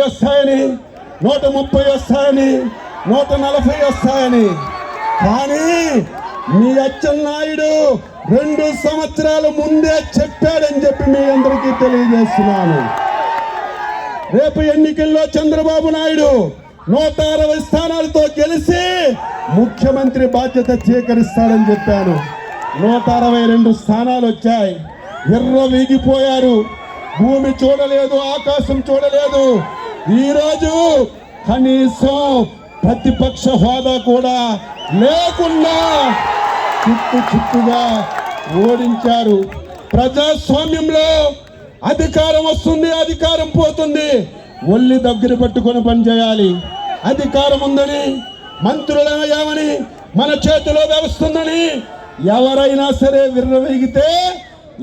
వస్తాయని నూట ముప్పై వస్తాయని నూట నలభై వస్తాయని. కానీ మీ అచ్చెన్నాయుడు రెండు సంవత్సరాల ముందే చెప్పాడని చెప్పి మీ అందరికీ తెలియజేస్తున్నాను. రేపు ఎన్నికల్లో చంద్రబాబు నాయుడు నూట అరవై స్థానాలతో గెలిచి ముఖ్యమంత్రి బాధ్యత స్వీకరిస్తాడని చెప్పాను. నూట అరవై రెండు స్థానాలు వచ్చాయి. ఎర్ర వీగిపోయారు. భూమి చూడలేదు ఆకాశం చూడలేదు. ఈరోజు కనీసం ప్రతిపక్ష హోదా కూడా లేకుండా చిత్తు చిత్తుగా ఓడించారు. ప్రజాస్వామ్యంలో అధికారం వస్తుంది అధికారం పోతుంది. ఒళ్ళి దగ్గర పట్టుకొని పనిచేయాలి అధికారం ఉందని మంత్రులమయ్యామని మన చేతిలో వ్యవస్తుందని ఎవరైనా సరే విర్రవేగితే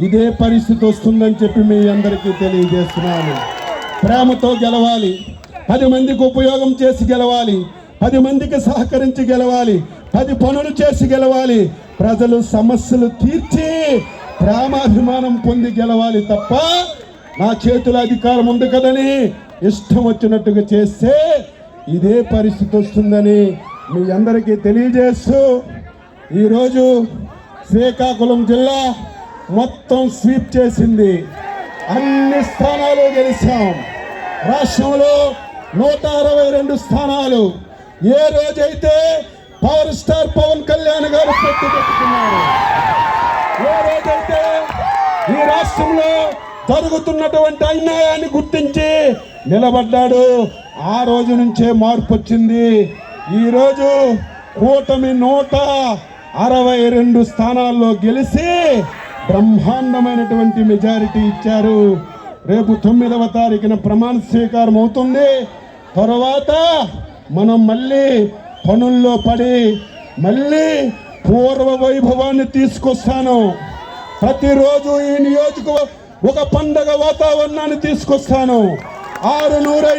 ఇదే పరిస్థితి వస్తుందని చెప్పి మీ అందరికీ తెలియజేస్తున్నాను. ప్రేమతో గెలవాలి. పది మందికి ఉపయోగం చేసి గెలవాలి. పది మందికి సహకరించి గెలవాలి. పది పనులు చేసి గెలవాలి. ప్రజలు సమస్యలు తీర్చి ప్రేమాభిమానం పొంది గెలవాలి తప్ప నా చేతుల అధికారం ఉంది కదని ఇష్టం వచ్చినట్టుగా చేస్తే ఇదే పరిస్థితి వస్తుందని మీ అందరికీ తెలియజేస్తూ ఈరోజు శ్రీకాకుళం జిల్లా మొత్తం స్వీప్ చేసింది. అన్ని స్థానాలు గెలిచాం. రాష్ట్రంలో నూట అరవై రెండు స్థానాలు. ఏ రోజైతే పవర్ స్టార్ పవన్ కళ్యాణ్ గారు పెట్టి పెట్టుకున్నారు ఏ రోజైతే ఈ రాష్ట్రంలో జరుగుతున్నటువంటి అన్యాయాన్ని గుర్తించి నిలబడ్డాడు ఆ రోజు నుంచే మార్పు వచ్చింది. ఈరోజు కూటమి నూట అరవై రెండు స్థానాల్లో గెలిచి బ్రహ్మాండమైనటువంటి మెజారిటీ ఇచ్చారు. రేపు తొమ్మిదవ తారీఖున ప్రమాణ స్వీకారం అవుతుంది. తర్వాత మనం మళ్ళీ పనుల్లో పడి మళ్ళీ పూర్వ వైభవాన్ని తీసుకొస్తాను. ప్రతిరోజు ఈ నియోజక ఒక పండగ వాతావరణాన్ని తీసుకొస్తాను. ఆరు నూరైన